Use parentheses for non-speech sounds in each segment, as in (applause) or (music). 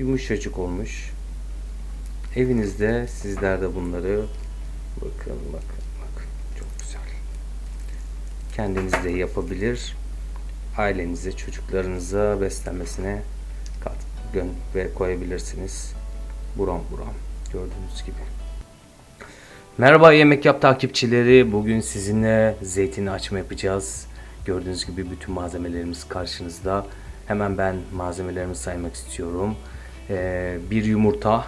yumuşacık olmuş. Evinizde sizler de bunları bakın bakın bakın çok güzel. Kendiniz de yapabilir. Ailenize, çocuklarınıza beslenmesine kat ve koyabilirsiniz. Buram buram gördüğünüz gibi. Merhaba Yemek Yap takipçileri. Bugün sizinle zeytin açma yapacağız. Gördüğünüz gibi bütün malzemelerimiz karşınızda. Hemen ben malzemelerimi saymak istiyorum. Ee, bir yumurta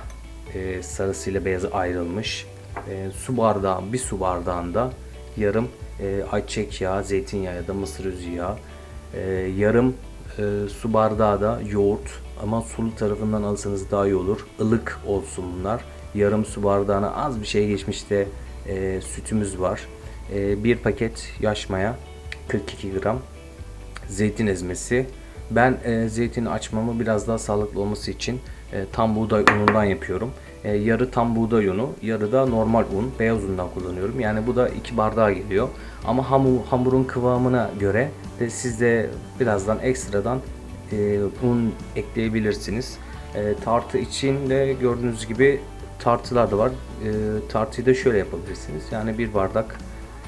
e, sarısıyla beyazı ayrılmış. Ee, su bardağı, bir su bardağında yarım e, ayçiçek yağı, zeytinyağı ya da mısır özü yağı. Ee, yarım e, su bardağı da yoğurt ama sulu tarafından alırsanız daha iyi olur. Ilık olsun bunlar. Yarım su bardağına az bir şey geçmişte e, sütümüz var. E, bir paket yaş maya 42 gram zeytin ezmesi. Ben e, zeytini açmamı biraz daha sağlıklı olması için e, tam buğday unundan yapıyorum. E, yarı tam buğday unu, yarı da normal un, beyaz undan kullanıyorum. Yani bu da iki bardağa geliyor. Ama hamur, hamurun kıvamına göre de siz de birazdan ekstradan e, un ekleyebilirsiniz. Tartı için de gördüğünüz gibi tartılar da var. Tartıyı da şöyle yapabilirsiniz. Yani bir bardak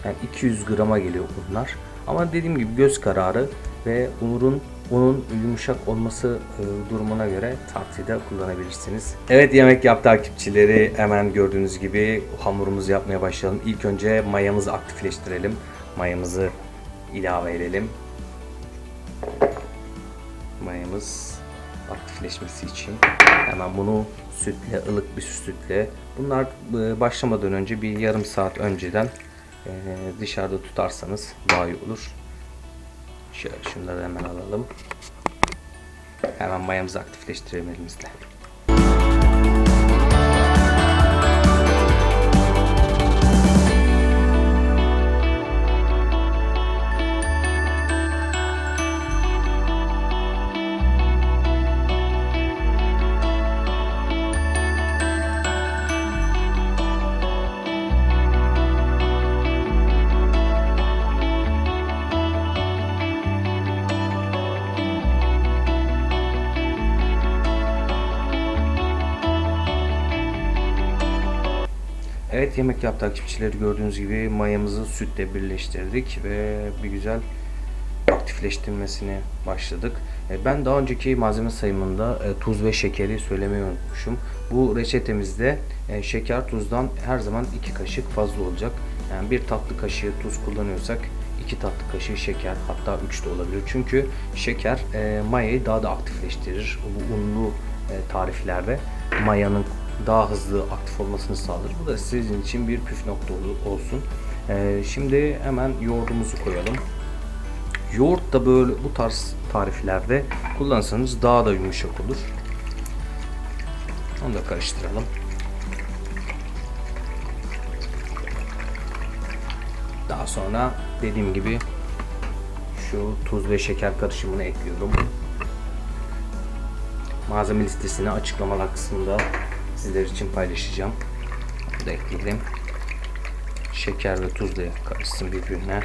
yani 200 grama geliyor bunlar. Ama dediğim gibi göz kararı ve unun unun yumuşak olması e, durumuna göre tartıyı da kullanabilirsiniz. Evet yemek yap takipçileri hemen gördüğünüz gibi hamurumuzu yapmaya başlayalım. İlk önce mayamızı aktifleştirelim. Mayamızı ilave edelim. Mayamız aktifleşmesi için hemen bunu sütle, ılık bir sütle bunlar e, başlamadan önce bir yarım saat önceden e, dışarıda tutarsanız daha iyi olur. Şöyle şunları hemen alalım. Hemen mayamızı aktifleştirelim elimizle. Evet yemek yap takipçileri gördüğünüz gibi mayamızı sütle birleştirdik ve bir güzel aktifleştirmesine başladık. E, Ben daha önceki malzeme sayımında e, tuz ve şekeri söylemeyi unutmuşum. Bu reçetemizde e, şeker tuzdan her zaman iki kaşık fazla olacak. Yani bir tatlı kaşığı tuz kullanıyorsak iki tatlı kaşığı şeker hatta 3 de olabilir. Çünkü şeker mayayı daha da aktifleştirir. Bu unlu tariflerde mayanın daha hızlı aktif olmasını sağlar. Bu da sizin için bir püf nokta ol- olsun. E, şimdi hemen yoğurdumuzu koyalım. Yoğurt da böyle bu tarz tariflerde kullansanız daha da yumuşak olur. Onu da karıştıralım. Daha sonra dediğim gibi şu tuz ve şeker karışımını ekliyorum. Malzeme listesini açıklamalar kısmında sizler için paylaşacağım. Bunu da ekleyelim. Şeker ve tuz da karışsın birbirine.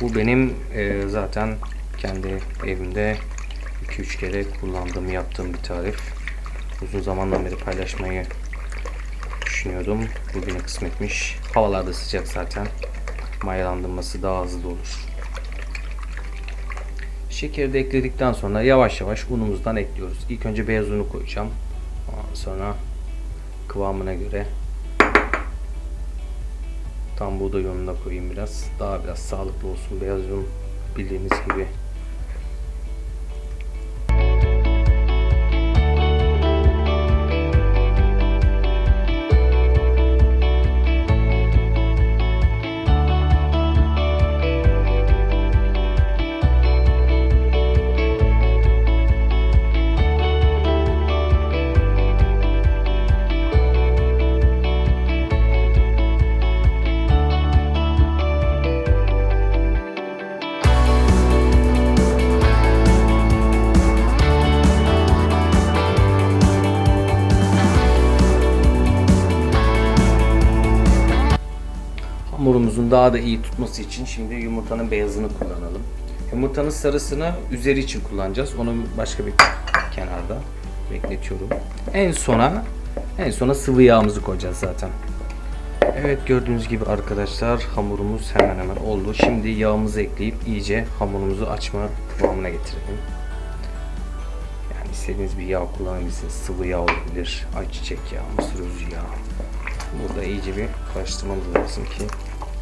Bu benim e, zaten kendi evimde 2-3 kere kullandığım, yaptığım bir tarif. Uzun zamandan beri paylaşmayı düşünüyordum. Bugüne kısmetmiş. Havalar da sıcak zaten. Mayalandırması daha hızlı olur. Şekeri de ekledikten sonra yavaş yavaş unumuzdan ekliyoruz. İlk önce beyaz unu koyacağım. Sonra kıvamına göre tam buğday ununa koyayım biraz. Daha biraz sağlıklı olsun. Beyaz un bildiğiniz gibi Hamurumuzun daha da iyi tutması için şimdi yumurtanın beyazını kullanalım. Yumurtanın sarısını üzeri için kullanacağız. Onu başka bir kenarda bekletiyorum. En sona en sona sıvı yağımızı koyacağız zaten. Evet gördüğünüz gibi arkadaşlar hamurumuz hemen hemen oldu. Şimdi yağımızı ekleyip iyice hamurumuzu açma kıvamına getirelim. Yani istediğiniz bir yağ kullanabilirsiniz. Sıvı yağ olabilir, ayçiçek yağı, mısır özü yağı. Burada iyice bir karıştırmamız lazım ki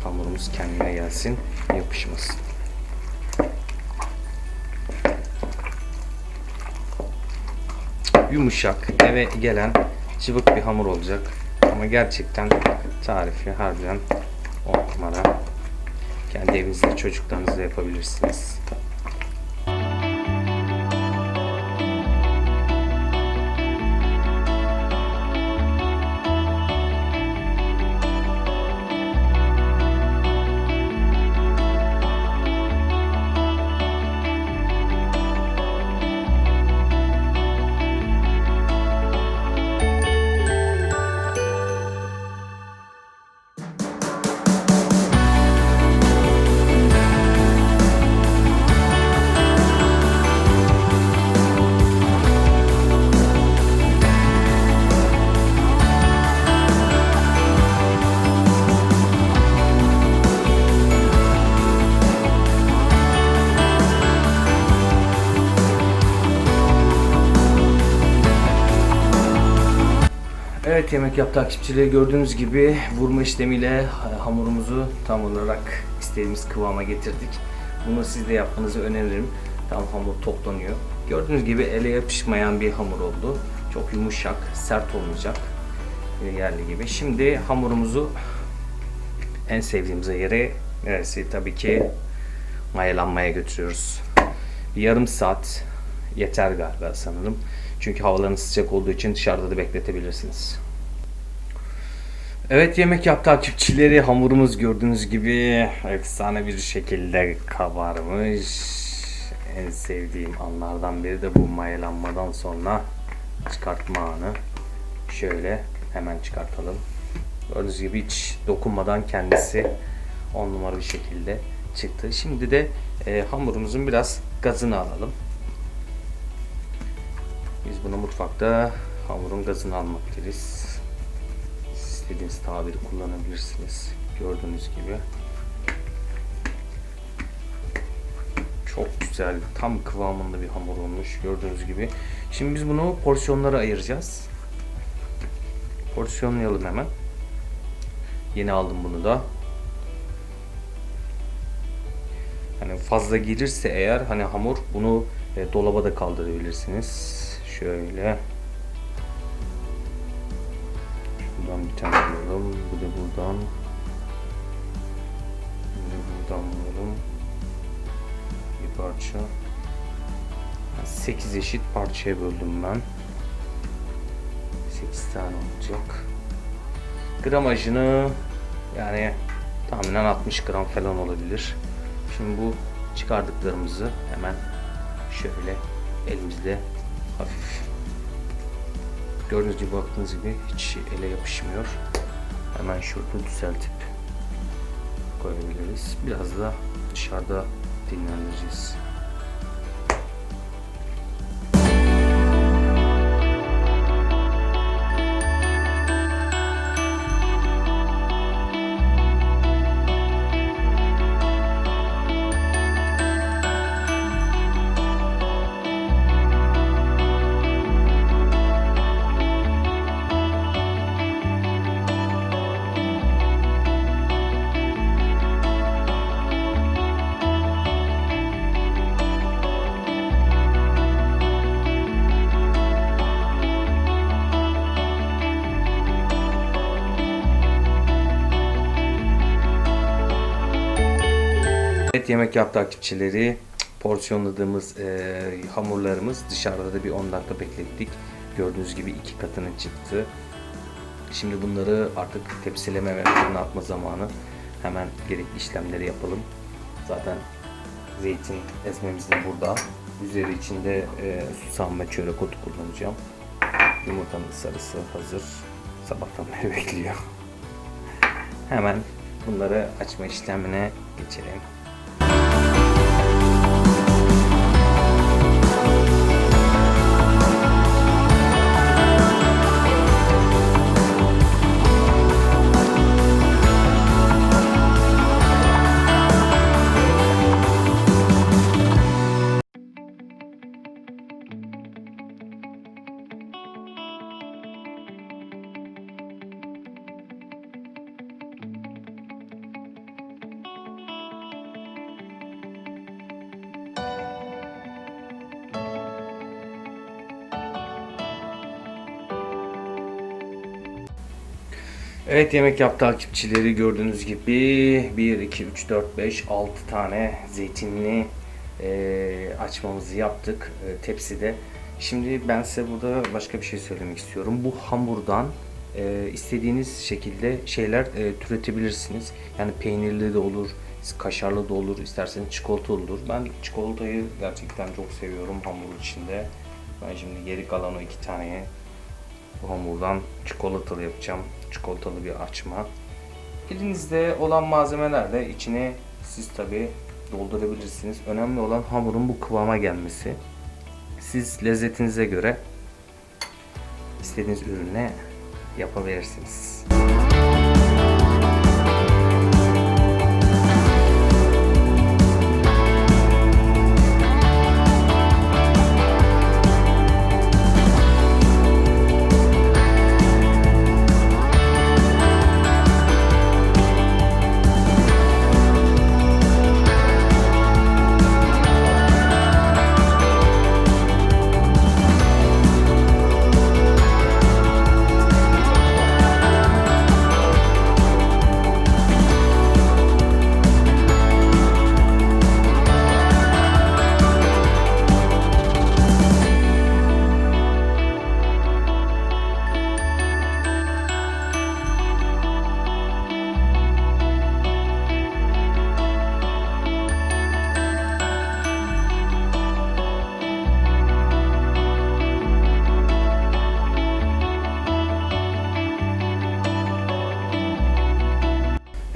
hamurumuz kendine gelsin, yapışmasın. Yumuşak, eve gelen cıvık bir hamur olacak. Ama gerçekten tarifi harbiden on numara. Kendi evinizde çocuklarınızla yapabilirsiniz. Evet yemek yap takipçileri gördüğünüz gibi vurma işlemiyle hamurumuzu tam olarak istediğimiz kıvama getirdik. Bunu siz de yapmanızı öneririm. Tam hamur toplanıyor. Gördüğünüz gibi ele yapışmayan bir hamur oldu. Çok yumuşak, sert olmayacak. E, Yerli gibi. Şimdi hamurumuzu en sevdiğimiz yere neresi? Tabii ki mayalanmaya götürüyoruz. Bir yarım saat yeter galiba sanırım. Çünkü havaların sıcak olduğu için dışarıda da bekletebilirsiniz. Evet yemek yap takipçileri hamurumuz gördüğünüz gibi efsane bir şekilde kabarmış. En sevdiğim anlardan biri de bu mayalanmadan sonra çıkartma anı. Şöyle hemen çıkartalım. Gördüğünüz gibi hiç dokunmadan kendisi on numara bir şekilde çıktı. Şimdi de e, hamurumuzun biraz gazını alalım. Biz buna mutfakta hamurun gazını almak deriz. Siz İstediğiniz tabiri kullanabilirsiniz. Gördüğünüz gibi. Çok güzel, tam kıvamında bir hamur olmuş gördüğünüz gibi. Şimdi biz bunu porsiyonlara ayıracağız. Porsiyonlayalım hemen. Yeni aldım bunu da. Hani fazla gelirse eğer hani hamur bunu e, dolaba da kaldırabilirsiniz. Şöyle. Şuradan bir tane alalım. Bir de buradan. Bir de buradan alalım. Bir parça. 8 eşit parçaya böldüm ben. 8 tane olacak. Gramajını yani tahminen 60 gram falan olabilir. Şimdi bu çıkardıklarımızı hemen şöyle elimizle hafif gördüğünüz gibi baktığınız gibi hiç ele yapışmıyor. Hemen şurada düzeltip koyabiliriz. Biraz da dışarıda dinlendireceğiz. Yemek yap takipçileri porsiyonladığımız e, hamurlarımız dışarıda da bir 10 dakika beklettik. Gördüğünüz gibi iki katını çıktı. Şimdi bunları artık tepsileme ve fırına atma zamanı. Hemen gerekli işlemleri yapalım. Zaten zeytin ezmemiz de burada. Üzeri içinde e, susam ve çörek otu kullanacağım. Yumurtanın sarısı hazır. Sabahtan beri (laughs) bekliyor. Hemen bunları açma işlemine geçelim. Evet yemek yap takipçileri gördüğünüz gibi 1, 2, 3, 4, 5, 6 tane zeytinli e, açmamızı yaptık e, tepside. Şimdi ben size burada başka bir şey söylemek istiyorum. Bu hamurdan e, istediğiniz şekilde şeyler e, türetebilirsiniz. Yani peynirli de olur, kaşarlı da olur, isterseniz çikolata olur. Ben çikolatayı gerçekten çok seviyorum hamur içinde. Ben şimdi geri kalan o iki taneyi bu hamurdan çikolatalı yapacağım. Çikolatalı bir açma. Elinizde olan malzemelerle içine siz tabi doldurabilirsiniz. Önemli olan hamurun bu kıvama gelmesi. Siz lezzetinize göre istediğiniz ürüne yapabilirsiniz.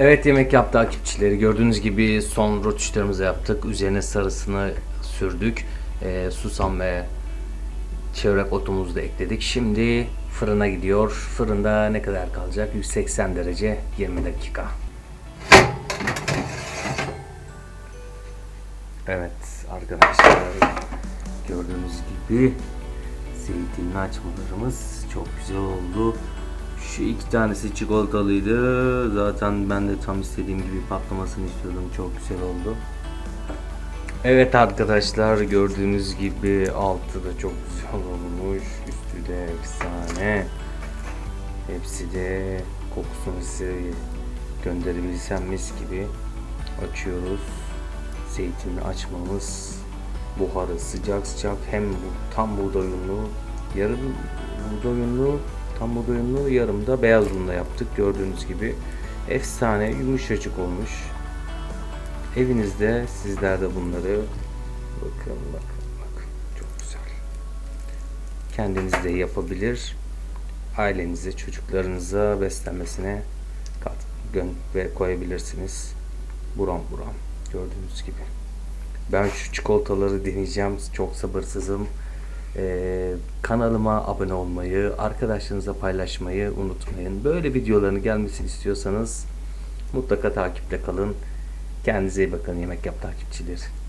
Evet yemek yaptı takipçileri. Gördüğünüz gibi son rötuşlarımızı yaptık. Üzerine sarısını sürdük. Ee, susam ve çevrek otumuzu da ekledik. Şimdi fırına gidiyor. Fırında ne kadar kalacak? 180 derece 20 dakika. Evet arkadaşlar gördüğünüz gibi zeytinli açmalarımız çok güzel oldu. Şu iki tanesi çikolatalıydı. Zaten ben de tam istediğim gibi patlamasını istiyordum. Çok güzel oldu. Evet arkadaşlar gördüğünüz gibi altı da çok güzel olmuş. Üstü de efsane. Hepsi de kokusunu size gönderebilsem mis gibi açıyoruz. Zeytinli açmamız buharı sıcak sıcak hem bu tam buğday unlu yarım buğday unlu tam buğday unlu yarım da beyaz unla yaptık. Gördüğünüz gibi efsane yumuşacık olmuş. Evinizde sizler de bunları bakın bakın bakın. Çok güzel. Kendiniz de yapabilir. Ailenize çocuklarınıza beslenmesine kat gön ve koyabilirsiniz. Buram buram. Gördüğünüz gibi. Ben şu çikolataları deneyeceğim. Çok sabırsızım. Ee, kanalıma abone olmayı, arkadaşlarınıza paylaşmayı unutmayın. Böyle videoların gelmesini istiyorsanız mutlaka takipte kalın. Kendinize iyi bakın yemek yap takipçileri.